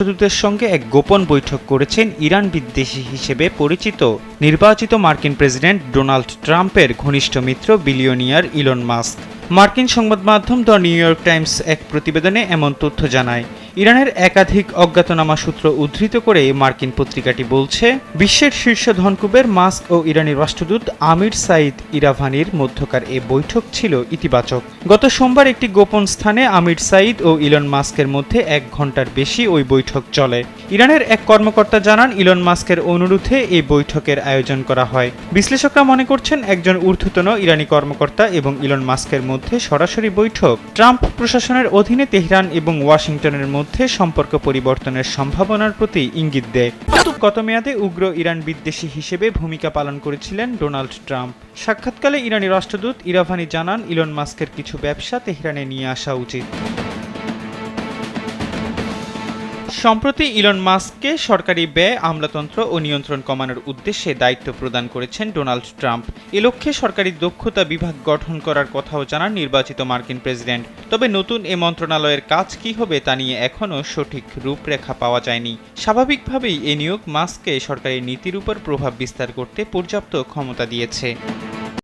রাষ্ট্রদূতের সঙ্গে এক গোপন বৈঠক করেছেন ইরান বিদ্বেষী হিসেবে পরিচিত নির্বাচিত মার্কিন প্রেসিডেন্ট ডোনাল্ড ট্রাম্পের ঘনিষ্ঠ মিত্র বিলিয়নিয়ার ইলন মাস্ক। মার্কিন সংবাদ মাধ্যম দ্য নিউ ইয়র্ক টাইমস এক প্রতিবেদনে এমন তথ্য জানায়। ইরানের একাধিক অজ্ঞাতনামা সূত্র উদ্ধৃত করে মার্কিন পত্রিকাটি বলছে, বিশ্বের শীর্ষ ধনকুবের মাস্ক ও ইরানি রাষ্ট্রদূত আমির সাইদ ইরাভানির মধ্যকার এ বৈঠক ছিল ইতিবাচক। গত সোমবার একটি গোপন স্থানে আমির সাইদ ও ইলন মাস্কের মধ্যে এক ঘণ্টার বেশি ওই বৈঠক চলে। ইরানের এক কর্মকর্তা জানান, ইলন মাস্কের অনুরোধে এই বৈঠকের আয়োজন করা হয়। বিশ্লেষকরা মনে করছেন, একজন ঊর্ধ্বতন ইরানি কর্মকর্তা এবং ইলন মাস্কের মধ্যে সরাসরি বৈঠক। ট্রাম্প প্রশাসনের অধীনে তেহরান এবং ওয়াশিংটনের মধ্যে সম্পর্ক পরিবর্তনের সম্ভাবনার প্রতি ইঙ্গিত দেয়। গত মেয়াদে উগ্র ইরান বিদ্বেষী হিসেবে ভূমিকা পালন করেছিলেন ডোনাল্ড ট্রাম্প। সাক্ষাৎকালে ইরানি রাষ্ট্রদূত ইরাভানি জানান, ইলন মাস্কের কিছু ব্যবসা তেহরানে নিয়ে আসা উচিত। সম্প্রতি ইলন মাস্ককে সরকারি ব্যয়, আমলাতন্ত্র ও নিয়ন্ত্রণ কমানোর উদ্দেশ্যে দায়িত্ব প্রদান করেছেন ডোনাল্ড ট্রাম্প। এ লক্ষ্যে সরকারি দক্ষতা বিভাগ গঠন করার কথাও জানান নির্বাচিত মার্কিন প্রেসিডেন্ট। তবে নতুন এ মন্ত্রণালয়ের কাজ কী হবে তা নিয়ে এখনও সঠিক রূপরেখা পাওয়া যায়নি। স্বাভাবিকভাবেই এ নিয়োগ মাস্ককে সরকারি নীতির উপর প্রভাব বিস্তার করতে পর্যাপ্ত ক্ষমতা দিয়েছে।